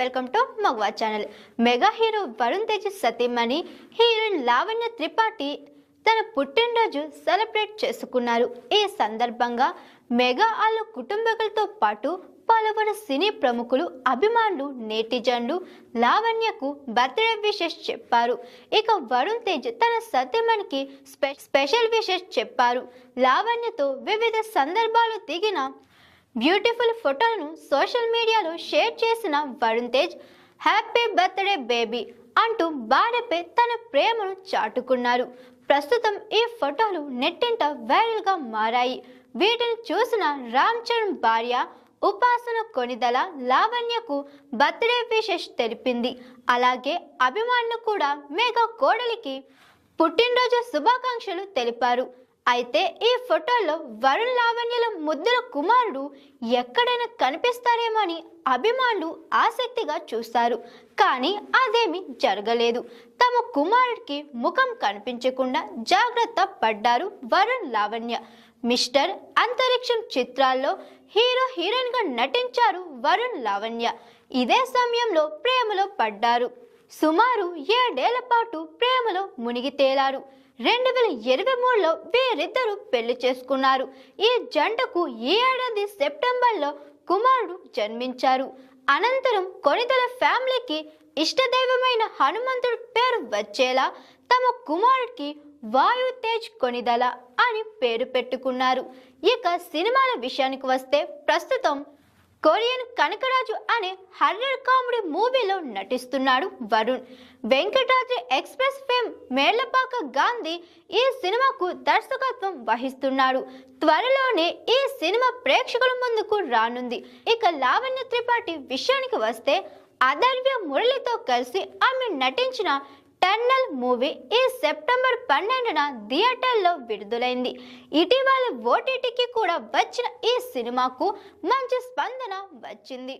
Welcome to మగవా channel. Mega hero Varun Tej సతీమణి heroine Lavanya Tripathi తన పుట్టినరోజు సెలబ్రేట్ చేసుకున్నారు. ఈ సందర్భంగా మెగా వాళ్ళ కుటుంబాలతో పాటు పలువురు సినీ ప్రముఖులు అభిమానులు నేటిజన్లు లావణ్యకు బర్త్డే విషెస్ చెప్పారు. ఇక వరుణ్ తేజ్ తన సతీమణికి స్పె స్పెషల్ విషెస్ చెప్పారు. లావణ్యతో వివిధ సందర్భాలు దిగిన బ్యూటిఫుల్ ఫోటోలను సోషల్ మీడియాలో షేర్ చేసిన Varun Tej happy birthday baby అంటూ భార్యపై తన ప్రేమను చాటుకున్నారు. ప్రస్తుతం ఈ ఫోటోలు నెట్టింట వైరల్గా మారాయి. వీటిని చూసిన రామ్ చరణ్ భార్య ఉపాసన కొనిదల లావణ్యకు బర్త్డే విషెస్ తెలిపింది. అలాగే అభిమానులు కూడా మేఘ కోడలికి పుట్టినరోజు శుభాకాంక్షలు తెలిపారు. అయితే ఈ ఫోటోలో వరుణ్ లావణ్యల ముద్దుల కుమారుడు ఎక్కడైనా కనిపిస్తారేమో అని అభిమానులు ఆసక్తిగా చూస్తారు. కానీ అదేమీ జరగలేదు. తమ కుమారుడికి ముఖం కనిపించకుండా జాగ్రత్త పడ్డారు వరుణ్ లావణ్య. మిస్టర్ అంతరిక్షం చిత్రాల్లో హీరో హీరోయిన్గా నటించారు వరుణ్ లావణ్య. ఇదే సమయంలో ప్రేమలో పడ్డారు. సుమారు ఏడేళ్ళ పాటు ప్రేమలో మునిగి తేలారు. రెండు వేల ఇరవై మూడులో వీరిద్దరూ పెళ్ళి చేసుకున్నారు. ఈ జంటకు ఈ ఏడాది సెప్టెంబర్లో కుమారుడు జన్మించారు. అనంతరం కొనితల ఫ్యామిలీకి ఇష్టదైవమైన హనుమంతుడి పేరు వచ్చేలా తమ కుమారుడికి వాయు తేజ్ కొనిదల అని పేరు పెట్టుకున్నారు. ఇక సినిమాల విషయానికి వస్తే ప్రస్తుతం కొరియన్ కనకరాజు అనే హర్రర్ కామెడీ మూవీలో నటిస్తున్నాడు వరుణ్. వెంకటాద్రి ఎక్స్ప్రెస్ ఫేమ్ మేళ్ళపాక గాంధీ ఈ సినిమాకు దర్శకత్వం వహిస్తున్నాడు. త్వరలోనే ఈ సినిమా ప్రేక్షకుల ముందుకు రానుంది. ఇక లావణ్య త్రిపాఠి విషయానికి వస్తే అదర్వ్య మురళితో కలిసి ఆమె నటించిన టన్నల్ మూవీ ఈ సెప్టెంబర్ పన్నెండున థియేటర్లో విడుదలైంది. ఇటీవల ఓటీటీకి కూడా వచ్చిన ఈ సినిమాకు మంచి స్పందన వచ్చింది.